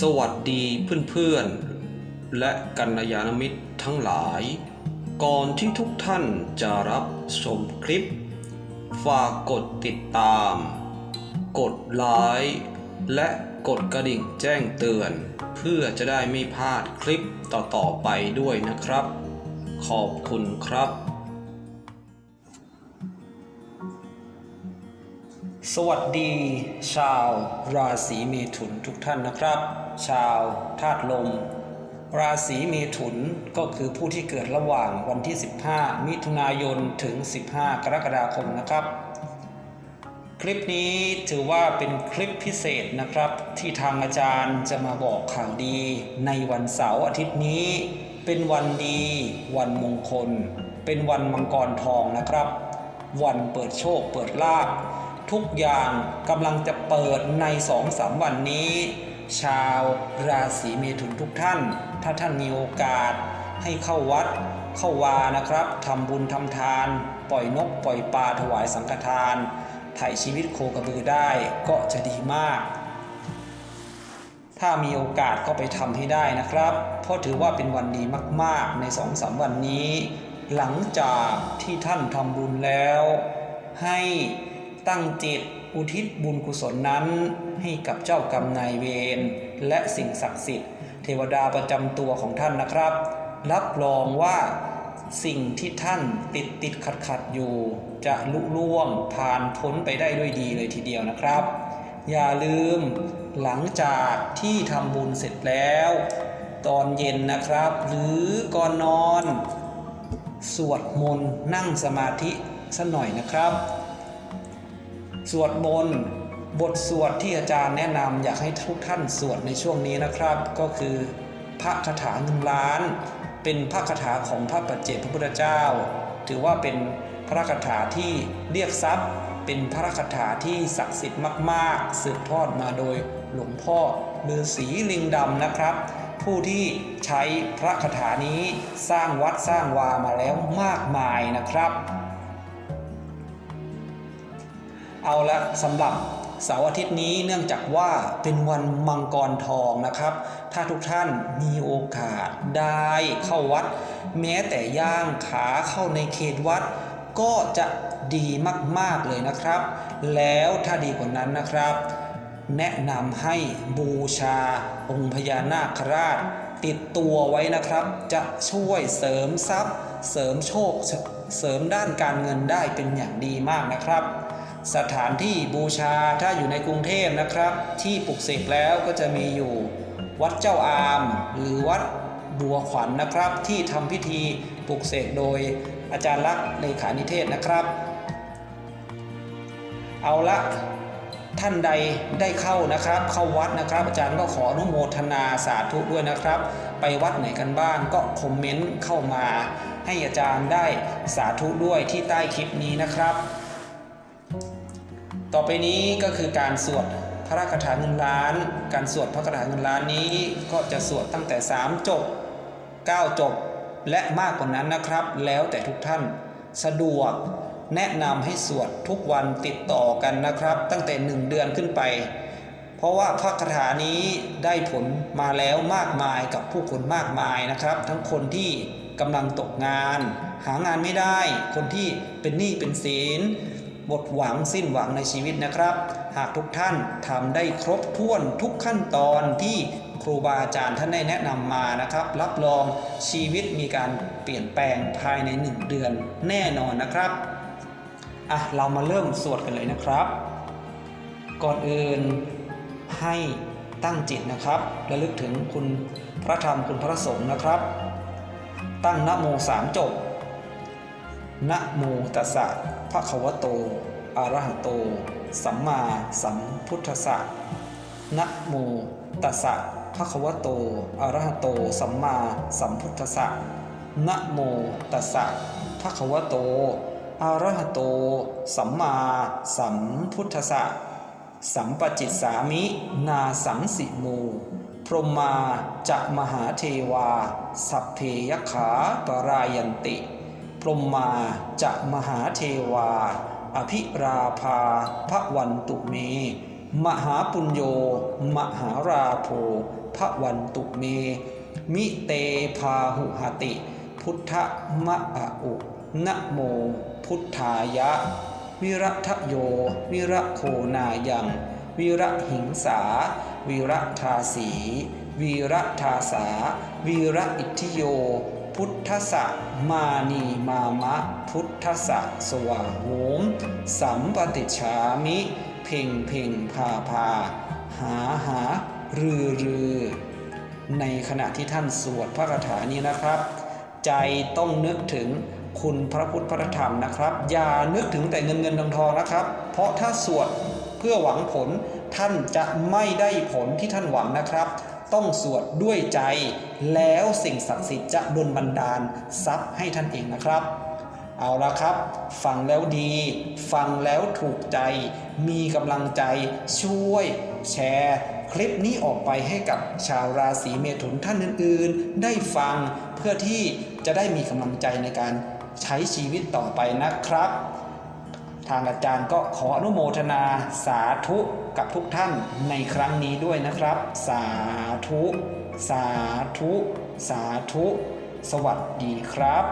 สวัสดีเพื่อนๆ และกัลยาณมิตรทั้งหลาย ก่อนที่ทุกท่านจะรับชมคลิป ฝากกดติดตาม กดไลค์และกดกระดิ่งแจ้งเตือน เพื่อจะได้ไม่พลาดคลิปต่อๆไปด้วยนะครับ ขอบคุณครับ สวัสดี ชาวราศีเมถุนทุกท่านนะครับ ชาวธาตุลม ราศีเมถุนก็คือผู้ที่เกิดระหว่างวันที่ 15 มิถุนายนถึง 15 กรกฎาคมนะครับ คลิปนี้ถือว่าเป็นคลิปพิเศษนะครับ ที่ทางอาจารย์จะมาบอกข่าวดี ในวันเสาร์อาทิตย์นี้ เป็นวันดี วันมงคล เป็นวันมังกรทองนะครับ วันเปิดโชคเปิดลาภ ทุกอย่างกำลังจะเปิดในสองสามวันนี้ ชาวราศีเมถุนทุกท่าน ถ้าท่านมีโอกาส ให้เข้าวัด เข้าวานะครับทำบุญทำทาน ปล่อยนกปล่อยปลาถวายสังฆทาน ถ่ายชีวิตโคกระบือได้ก็จะดีมาก ถ้ามีโอกาสก็ไปทำให้ได้นะครับ เพราะถือว่าเป็นวันดีมากๆในสองสามวันนี้ หลังจากที่ท่านทำบุญแล้ว ให้ ตั้งจิตอุทิศบุญกุศลนั้นให้กับเจ้ากรรมนายเวรและสิ่งศักดิ์สิทธิ์ เทวดาประจำตัวของท่านนะครับ รับรองว่าสิ่งที่ท่านติดติดขัดขัดอยู่ จะลุล่วงผ่านพ้นไปได้ด้วยดีเลยทีเดียวนะครับ อย่าลืมหลังจากที่ทำบุญเสร็จแล้ว ตอนเย็นนะครับ หรือก่อนนอน สวดมนต์นั่งสมาธิสักหน่อยนะครับ สวดมนต์บทสวดที่อาจารย์แนะนำอยากให้ทุกท่านสวดในช่วงนี้นะครับ ก็คือพระคาถาเงินล้าน เป็นพระคาถาของพระปัจเจกพระพุทธเจ้า ถือว่าเป็นพระคาถาที่เรียกทรัพย์ เป็นพระคาถาที่ศักดิ์สิทธิ์มากๆ สืบทอดมาโดยหลวงพ่อฤาษีลิงดำนะครับ ผู้ที่ใช้พระคาถานี้สร้างวัดสร้างวามาแล้วมากมายนะครับ เอาละสำหรับเสาร์อาทิตย์นี้เนื่องจากว่าเป็นวันมังกรทองนะครับ ถ้าทุกท่านมีโอกาสได้เข้าวัด แม้แต่ย่างขาเข้าในเขตวัด ก็จะดีมากๆเลยนะครับ แล้วถ้าดีกว่านั้นนะครับ แนะนำให้บูชาองค์พญานาคราช ติดตัวไว้นะครับ จะช่วยเสริมทรัพย์ เสริมโชค เสริมด้านการเงินได้เป็นอย่างดีมากนะครับ สถานที่บูชาถ้าอยู่ในกรุงเทพนะครับ ที่ปลุกเสกแล้วก็จะมีอยู่วัดเจ้าอาม หรือวัดบัวขวัญนนะครับ ที่ทำพิธีปลุกเสกโดยอาจารย์ลักษณ์เลขานิเทศนะครับ เอาละท่านใดได้เข้านะครับ เข้าวัดนะครับ อาจารย์ก็ขออนุโมทนาสาธุด้วยนะครับ ไปวัดไหนกันบ้างก็คอมเมนต์เข้ามา ให้อาจารย์ได้สาธุด้วยที่ใต้คลิปนี้นะครับ ต่อไปนี้ก็คือการสวดพระคาถาเงินล้าน การสวดพระคาถาเงินล้านนี้ก็จะสวดตั้งแต่ 3 จบ 9 จบ และมากกว่านั้นนะครับ แล้วแต่ทุกท่านสะดวกแนะนำให้สวดทุกวันติดต่อกันนะครับ ตั้งแต่ 1 เดือนขึ้นไป เพราะว่าพระคาถานี้ได้ผลมาแล้วมากมายกับผู้คนมากมายนะครับ ทั้งคนที่กำลังตกงาน หางานไม่ได้ คนที่เป็นหนี้เป็นสิน หมดหวังสิ้นหวังในชีวิตนะครับ หากทุกท่านทำได้ครบถ้วนทุกขั้นตอนที่ครูบาอาจารย์ท่านได้แนะนำมานะครับ รับรองชีวิตมีการเปลี่ยนแปลงภายใน 1 เดือนแน่นอนนะครับอะเรามาเริ่มสวดกันเลยนะครับ ก่อนอื่นให้ตั้งจิตนะครับระลึกถึงคุณพระธรรมคุณพระสงฆ์นะครับ ตั้งนโมสามจบ นะโมตัสสะภะคะวะโต อะระหะโต สัมมาสัมพุทธัสสะนะโมตัสสะภะคะวะโต อะระหะโต สัมมาสัมพุทธัสสะนะโมตัสสะภะคะวะโต อะระหะโต สัมมาสัมพุทธัสสะ สัมปจิตสามิ นาสังสิโมพรหมาจะมหาเทวา สัพเพยขาปรายันติ รหมาจะมหาเทวา อภิราภาพระวันตุเม มหาปุญโย มหาราโภพระวันตุเม มิเตพาหุหติ พุทธมะอะอุนะโม พุทธายะ วิรัทโย วิระโคนายัง วิระหิงสา วิระทาสี วีระทาสา วีระอิทธิโย พุทธสะมานีมามะ พุทธสะสวาโหมสัมปติชามิ เพ่งเพ่งพาพา หาหา รือรือในขณะที่ท่านสวดพระคาถานี้นะครับ ใจต้องนึกถึงคุณพระพุทธพระธรรมนะครับ อย่านึกถึงแต่เงินเงินทองทองนะครับ เพราะถ้าสวดเพื่อหวังผลท่านจะไม่ได้ผลที่ท่านหวังนะครับ ต้องสวดด้วยใจ แล้วสิ่งศักดิ์สิทธิ์จะดลบันดาลทรัพย์ให้ท่านเองนะครับ เอาละครับ ฟังแล้วดี ฟังแล้วถูกใจ มีกำลังใจช่วย แชร์คลิปนี้ออกไปให้กับชาวราศีเมถุนท่านอื่นๆ ได้ฟังเพื่อที่จะได้มีกำลังใจในการใช้ชีวิตต่อไปนะครับ ทางอาจารย์ก็ขออนุโมทนาสาธุกับทุกท่านในครั้งนี้ด้วยนะครับ สาธุ สาธุ สาธุ สวัสดีครับ